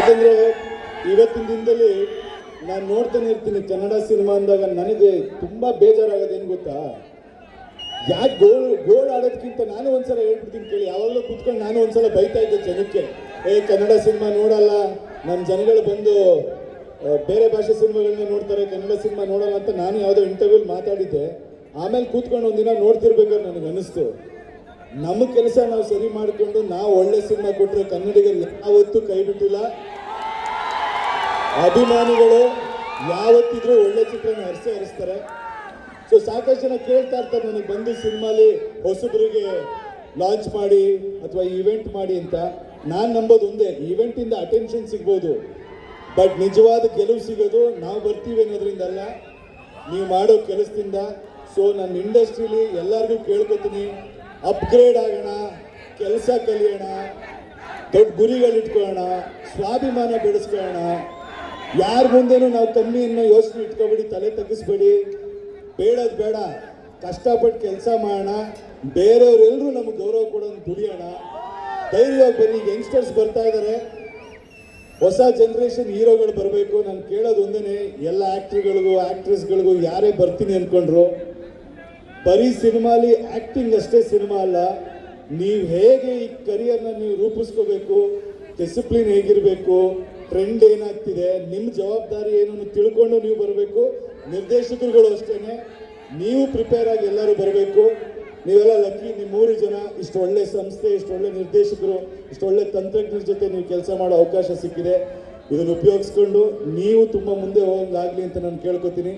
ಯಾಕಂದ್ರೆ ಇವತ್ತಿನ ದಿನದಲ್ಲಿ ನಾನು ನೋಡ್ತಾನೆ ಇರ್ತೀನಿ ಕನ್ನಡ ಸಿನಿಮಾ ಅಂದಾಗ ನನಗೆ ತುಂಬಾ ಬೇಜಾರಾಗೋದು ಏನು ಗೊತ್ತಾ? ಯಾಕೆ ಗೋಲ್ ಗೋಲ್ ಆಡೋದಕ್ಕಿಂತ ನಾನು ಒಂದ್ಸಲ ಹೇಳ್ಬಿಡ್ತೀನಿ ಕೇಳಿ. ಯಾವಾಗಲೂ ಕುತ್ಕೊಂಡು ನಾನು ಒಂದ್ಸಲ ಬೈತಾ ಇದ್ದೆ ಜನಕ್ಕೆ. ಏ, ಕನ್ನಡ ಸಿನಿಮಾ ನೋಡಲ್ಲ ನಮ್ಮ ಜನಗಳು ಬಂದು ಬೇರೆ ಭಾಷೆ ಸಿನಿಮಾಗಳನ್ನ ನೋಡ್ತಾರೆ, ಕನ್ನಡ ಸಿನಿಮಾ ನೋಡಲ್ಲ ಅಂತ ನಾನು ಯಾವುದೋ ಇಂಟರ್ವ್ಯೂಲ್ ಮಾತಾಡಿದ್ದೆ. ಆಮೇಲೆ ಕೂತ್ಕೊಂಡು ಒಂದಿನ ನೋಡ್ತಿರ್ಬೇಕಾದ್ರೆ ನನಗೆ ಅನಿಸ್ತು. ನಮ್ಮ ಕೆಲಸ ನಾವು ಸರಿ ಮಾಡಿಕೊಂಡು ನಾವು ಒಳ್ಳೆ ಸಿನಿಮಾ ಕೊಟ್ಟರೆ ಕನ್ನಡಿಗರು ಯಾವತ್ತೂ ಕೈ ಬಿಟ್ಟಿಲ್ಲ. ಅಭಿಮಾನಿಗಳು ಯಾವತ್ತಿದ್ರೂ ಒಳ್ಳೆ ಚಿತ್ರನ ಹರಿಸೇ ಹರಿಸ್ತಾರೆ ಸೊ ಸಾಕಷ್ಟು ಜನ ಕೇಳ್ತಾ ಇರ್ತಾರೆ ನನಗೆ ಬಂದು ಸಿನಿಮಾಲಿ ಹೊಸಬರಿಗೆ ಲಾಂಚ್ ಮಾಡಿ ಅಥವಾ ಇವೆಂಟ್ ಮಾಡಿ ಅಂತ. ನಾನು ನಂಬೋದು ಒಂದೇ ಇವೆಂಟಿಂದ ಅಟೆನ್ಷನ್ ಸಿಗ್ಬೋದು. ಬಟ್ ನಿಜವಾದ ಗೆಲುವು ಸಿಗೋದು ನಾವು ಬರ್ತೀವಿ ಅನ್ನೋದ್ರಿಂದ ಅಲ್ಲ. ನೀವು ಮಾಡೋ ಕೆಲಸದಿಂದ. ಸೊ ನನ್ನ ಇಂಡಸ್ಟ್ರೀಲಿ ಎಲ್ಲರಿಗೂ ಕೇಳ್ಕೊತೀನಿ ಅಪ್ಗ್ರೇಡ್ ಆಗೋಣ, ಕೆಲಸ ಕಲಿಯೋಣ, ದೊಡ್ಡ ಗುರಿಗಳಿಟ್ಕೊಳ್ಳೋಣ, ಸ್ವಾಭಿಮಾನ ಬೆಳೆಸ್ಕೊಳ್ಳೋಣ. ಯಾರ ಮುಂದೆ ನಾವು ಕಮ್ಮಿ ಯೋಚನೆ ಇಟ್ಕೊಬೇಡಿ, ತಲೆ ತಗ್ಗಿಸ್ಬೇಡಿ. ಬೇಡದ್ ಬೇಡ. ಕಷ್ಟಪಟ್ಟು ಕೆಲಸ ಮಾಡೋಣ. ಬೇರೆಯವರೆಲ್ಲರೂ ನಮ್ಗೆ ಗೌರವ ಕೊಡೋದು ದುಡಿಯೋಣ. ಧೈರ್ಯವಾಗಿ ಬನ್ನಿ, ಯಂಗ್ಸ್ಟರ್ಸ್ ಬರ್ತಾ ಇದ್ದಾರೆ ಹೊಸ ಜನ್ರೇಷನ್ ಹೀರೋಗಳು ಬರಬೇಕು. ನಾನು ಕೇಳೋದು ಒಂದೇ ಎಲ್ಲ ಆ್ಯಕ್ಟ್ರಿಗಳಿಗೂ ಆ್ಯಕ್ಟ್ರೆಸ್ಗಳಿಗೂ ಯಾರೇ ಬರ್ತೀನಿ ಅಂದ್ಕೊಂಡ್ರು ಬರೀ ಸಿನಿಮಾಲಿ ಆ್ಯಕ್ಟಿಂಗ್ ಅಷ್ಟೇ ಸಿನಿಮಾ ಅಲ್ಲ, ನೀವು ಹೇಗೆ ಈ ಕರಿಯರ್ನ ನೀವು ರೂಪಿಸ್ಕೋಬೇಕು ಡಿಸಿಪ್ಲಿನ್ ಹೇಗಿರಬೇಕು ಟ್ರೆಂಡ್ ಏನಾಗ್ತಿದೆ ನಿಮ್ಮ ಜವಾಬ್ದಾರಿ ಏನು ಅನ್ನೋದ್ ತಿಳ್ಕೊಂಡು ನೀವು ಬರಬೇಕು. ನಿರ್ದೇಶಕರುಗಳು ಅಷ್ಟೇ ನೀವು ಪ್ರಿಪೇರ್ ಆಗಿ ಎಲ್ಲರೂ ಬರಬೇಕು. ನೀವೆಲ್ಲ ಲಕ್ಕಿ ನಿಮ್ಮ ಮೂರು ಜನ ಇಷ್ಟು ಒಳ್ಳೆ ಸಂಸ್ಥೆ, ಇಷ್ಟು ಒಳ್ಳೆ ನಿರ್ದೇಶಕರು, ಇಷ್ಟು ಒಳ್ಳೆ ತಂತ್ರಜ್ಞರ ಜೊತೆ ನೀವು ಕೆಲಸ ಮಾಡೋ ಅವಕಾಶ ಸಿಕ್ಕಿದೆ. ಇದನ್ನು ಉಪಯೋಗಿಸ್ಕೊಂಡು ನೀವು ತುಂಬ ಮುಂದೆ ಹೋಗಂಗಾಗಲಿ ಅಂತ ನಾನು ಕೇಳ್ಕೊತೀನಿ.